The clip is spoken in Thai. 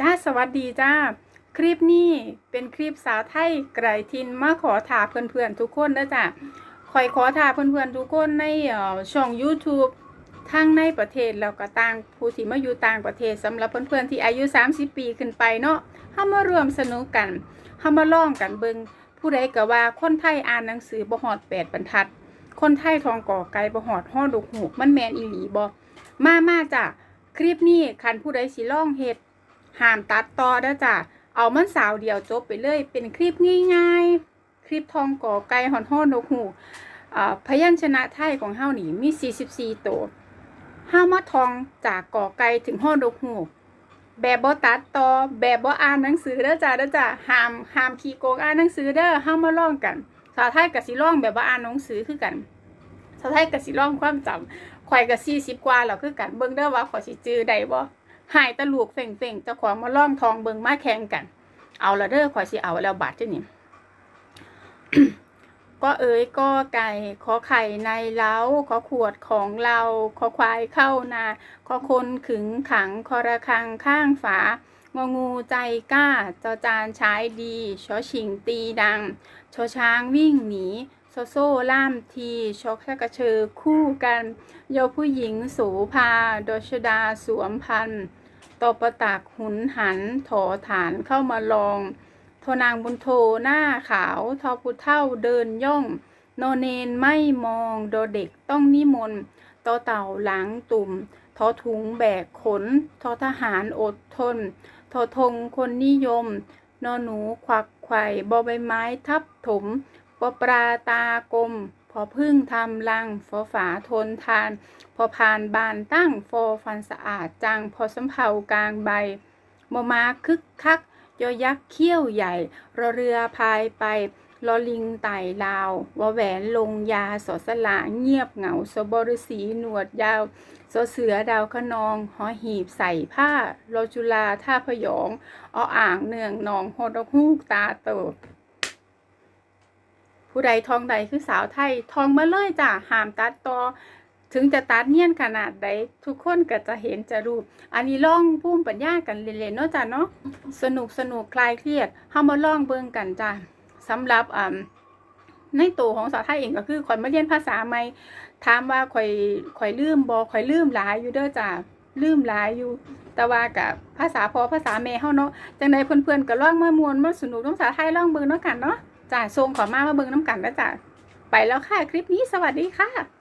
จ้าสวัสดีจ้า คลิปนี้เป็นคลิปสาวไทยไกรทินมาขอถาเพื่อนๆทุกคนนะจ้ะคอยขอถาเพื่อนๆทุกคนในช่อง YouTube ทั้งในประเทศแล้วก็ต่างผู้ที่มาอยู่ต่างประเทศสำหรับเพื่อนๆที่อายุ 30 ปีขึ้นไปเนาะเฮามารวมสนุกกันเฮามาล่องกันเบิงผู้ใดก็ว่าคนไทยอ่านหนังสือบ่ฮอด8บรรทัด คนไทยทองก่อไก่บ่ฮอดฮอดลูกหูกมันแมนอีหลีบ่มามาจ้ะคลิปนี้คันผู้ใดสิล่องเฮ็ด ห้ามตัดต่อเด้อจ้ะเอามันสาวเดียวจบไปเลย เป็นคลิปง่าย ๆ คลิปทองก่อไก่หอนห้อนนกหูพยัญชนะไทยของเฮานี่มี 44 ตัวเฮามาทองจากก่อไก่ถึงห้อนนกหูแบบบ่ตัดต่อแบบบ่อ่านหนังสือเด้อจ้ะเด้อจ้ะห้ามห้ามขี้โกงอ่านหนังสือเด้อเฮามาล่องกันสาวไทยกับสิลองแบบบ่อ่านหนังสือคือกันสาวไทยกับสิลองความจำข่อยกับ40กว่าแล้วคือกันเบิ่งเด้อว่าข่อยสิจื้อได้บ่ หายตะลูกเฟ่งเฟ่งเจ้าของมาล่อมทองเบิงมาแข่งกัน เอาละเด้อขอยสิเอาแล้วบาดเจ้านี่ก็เอ๋ยก็ไก่ขอไข่ในเล้าขอขวดของเราขอควายเข้านาขอคนขึงขังคอระคังข้างฝางองูใจกล้าจอจานใช้ดีชอชิงตีดังชอช้างวิ่งหนี โซโซ่ล่ามทีชอกกระเชอคู่กันโยผู้หญิงสูพาโดชดาสวมพันตอประตากหุนหันถอฐานเข้ามาลองโทนางบุญโทหน้าขาวทอผู้เท่าเดินย่อง โนเนนไม่มองโดเด็กต้องนิมนต์ตอเต่าหลังตุ่มทอถุงแบกขนทอทหารอดทนทอธงคนนิยม นอหนูควักไข่บอใบไม้ทับถม ปอปลาตากลมพอพึ่งทำรังฟอฝาทนทาน พอผ่านบานตั้งฟอฟันสะอาดจัง พอสำเภากลางใบมอมาคึกคักยอยักษ์เขี้ยวใหญ่รอเรือพายไปลอลิงไต่ลาววแหวนลงยาสอสลาเงียบเหงาสบฤษีหนวดยาวสเสือดาวขนอง หอหีบใส่ผ้าโลจุลาท่าพยองออ่างเนืองนองโฮดฮูกตาโต ผู้ใดทองใดคือสาวไทยทองมาเลยจ้ะห้ามตัดต่อถึงจะตัดเนียนขนาดใดทุกคนก็จะเห็นจะรู้อันนี้ล่องพุ่มปัญญากันเล่นๆเนาะจ้ะเนาะสนุกสนุกคลายเครียดเฮามาล่องเบิ่งกันจ้ะสำหรับอ่าในตัวของสาวไทยเองก็คือข่อยมาเรียนภาษาใหม่ถามว่าข่อยข่อยลืมบ่ข่อยลืมหลายอยู่เด้อจ้ะลืมหลายอยู่ แต่ว่ากับภาษาพอภาษาแม่เฮาเนาะจังใดเพื่อนๆก็ล่องมามวนมาสนุกน้องสาวไทยล่องเบิ่งเนาะกันเนาะ จ้าทรงขอมามาเบิ่งน้ำกันนะจ้าไปแล้วค่ะ คลิปนี้สวัสดีค่ะ